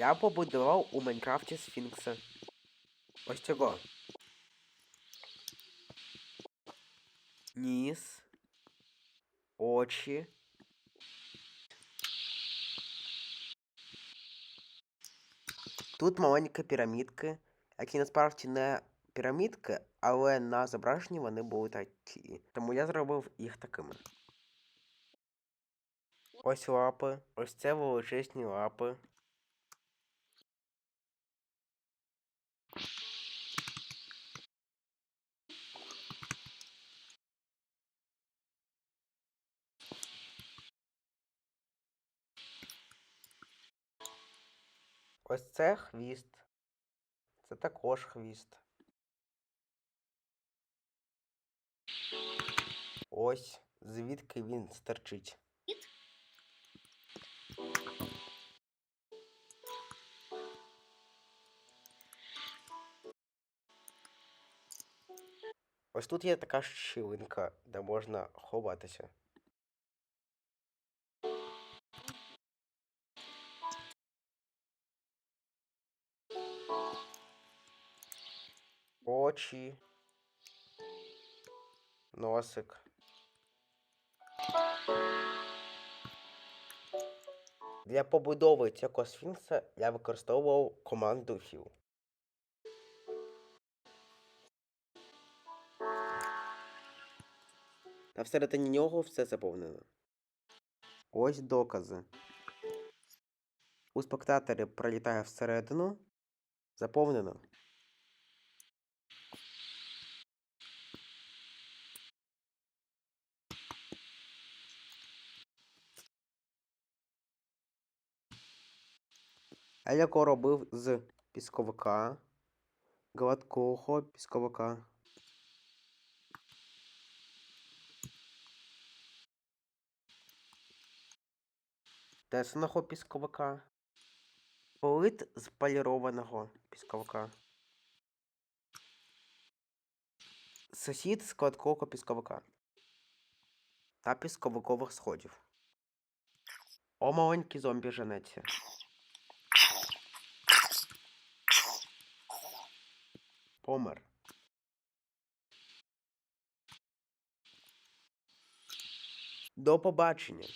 Я побудував у Майнкрафті Сфінкса. Ось цього. Ніс. Очі. Тут маленькі пірамідки, які насправді не пірамідки, але на зображенні вони були такі. Тому я зробив їх такими. Ось лапи. Ось це величезні лапи. Ось це хвіст. Це також хвіст. Ось звідки він стерчить. Ось тут є така щілинка, де можна ховатися. Очі. Носик. Для побудови цього сфінкса я використовував команду fill. Та всередині нього все заповнено. Ось докази. У спектаторі пролітає всередину. Заповнено. Його робив з пісковика, гладкого пісковика. Тесаного пісковика. Полит з полірованого пісковика. Сусід з пісковика. Та пісковикових сходів. О, маленький зомбі женеться. Помер. До побачення.